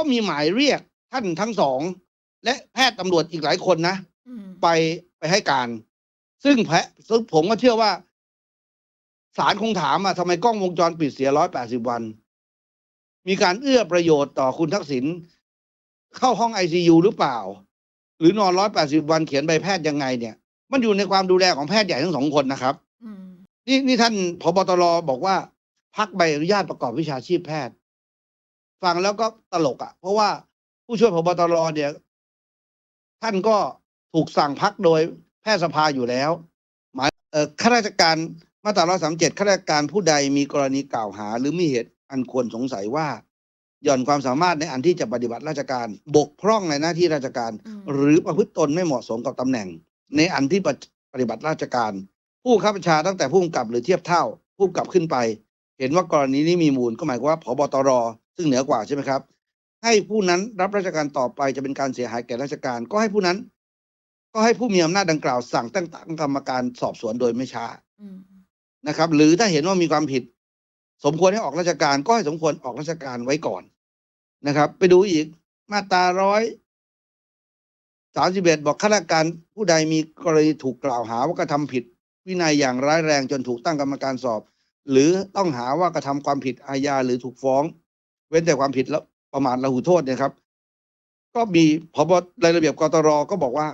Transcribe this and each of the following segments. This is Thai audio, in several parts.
ก็มีหมายเรียกท่านทั้งสอง และแพทย์ตำรวจอีกหลายคนนะอืมไปไปให้การ ซึ่งแพะซึ่งผมก็เชื่อว่าศาลคงถามอะทำไมกล้องวงจรปิดเสียร้อยแปดสิบวัน มีการเอื้อประโยชน์ต่อคุณทักษิณเข้าห้องไอซียูหรือเปล่า หรือนอนร้อยแปดสิบวันเขียนใบแพทย์ยังไงเนี่ย มันอยู่ในความดูแลของแพทย์ใหญ่ทั้งสองคนนะครับอืมนี่นี่ท่านพบตรบอกว่าพักใบอนุญาตประกอบวิชาชีพแพทย์ ฟังแล้วก็ตลกอะ่ะ เพราะว่าผู้ช่วยพบตรเนี่ย ท่านก็ถูกสั่งพักโดยแพทยสภาอยู่แล้ว หมายเอ่อข้าราชการมาตรา137ข้าราชการผู้ใดมีกรณีกล่าวหา หรือมีเหตุอันควรสงสัยว่า หย่อนความสามารถในอันที่จะปฏิบัติราชการ บกพร่องในหน้าที่ราชการอืมหรือประพฤติตนไม่เหมาะสมกับตำแหน่ง ในอันที่ปฏิบัติราชการ ผู้ข้าบัญชาตั้งแต่ผู้กำกับหรือเทียบเท่า ผู้กำกับขึ้นไป เห็นว่ากรณีนี้มีมูลก็หมายความว่าผบตรซึ่งเหนือกว่าใช่ไหมครับ ให้ผู้นั้นรับราชการต่อไปจะเป็นการเสียหายแก่ราชการ ก็ให้ผู้นั้น ก็ให้ผู้มีอำนาจดังกล่าวสั่งตั้งตั้งกรรมการสอบสวนโดยไม่ช้าอืมนะครับ หรือถ้าเห็นว่ามีความผิด สมควรให้ออกราชการก็ให้สมควรออกราชการไว้ก่อนนะครับ ไปดูอีกมาตราร้อยสามสิบเอ็ดบอกข้าราชการผู้ใดมีกรณีถูกกล่าวหาว่ากระทำผิด วินัยอย่างร้ายแรงจนถูกตั้งกรรมการสอบ หรือต้องหาว่ากระทำความผิดอาญาหรือถูกฟ้อง เว้นแต่ความผิดแล้วประมาทละหูโทษเนี่ยครับ ก็มีพบรายระเบียบกตรก็บอกว่า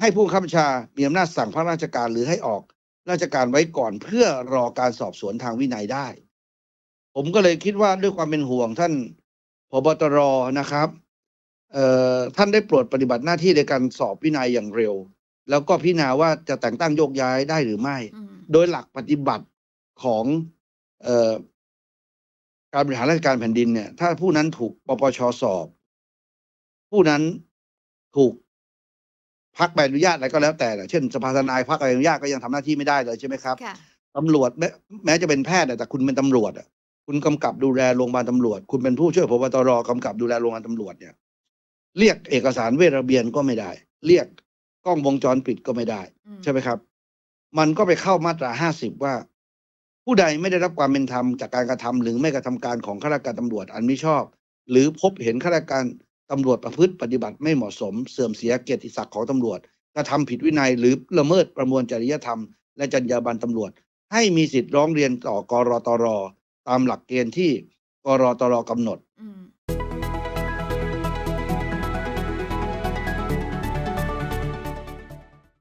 ให้ผู้ข้าบัญชามีอำนาจสั่งพระราชการหรือให้ออกราชการไว้ก่อนเพื่อรอการสอบสวนทางวินัยได้ ผมก็เลยคิดว่าด้วยความเป็นห่วงท่านพบตรนะครับเอ่อท่านได้โปรดปฏิบัติหน้าที่ในการสอบวินัยอย่างเร็ว แล้วก็พิจารณาว่าจะแต่งตั้งโยกย้ายได้หรือไม่อืมโดยหลักปฏิบัติ ของเอ่อการบริหารราชการแผ่นดินเนี่ย ถ้าผู้นั้นถูกปปชสอบ ผู้นั้นถูกพักใบอนุญาตอะไรก็แล้วแต่แหละเช่นสภาทนายพักใบอนุญาตก็ยังทำหน้าที่ไม่ได้เลยใช่ไหมครับค่ะตำรวจแม้แม้จะเป็นแพทย์อะแต่คุณเป็นตำรวจอะคุณกำกับดูแลโรงพยาบาลตำรวจ คุณเป็นผู้ช่วยพบตรกำกับดูแลโรงพยาบาลตำรวจเนี่ย เรียกเอกสารเวทระเบียนก็ไม่ได้ เรียกกล้องวงจรปิดก็ไม่ได้อืมใช่ไหมครับ มันก็ไปเข้ามาตราห้าสิบว่า ผู้ใดไม่ได้รับความเป็นธรรมจากการกระทำหรือไม่กระทำการของข้าราชการตำรวจอันมิชอบ หรือพบเห็นข้าราชการตำรวจประพฤติปฏิบัติไม่เหมาะสม เสื่อมเสียเกียรติศักดิ์ของตำรวจกระทำผิดวินัย หรือละเมิดประมวลจริยธรรม และจรรยาบรรณตารวจ ให้มีสิทธิ์ร้องเรียนต่อกรตรตามหลักเกณฑ์ที่กรตรกำหนด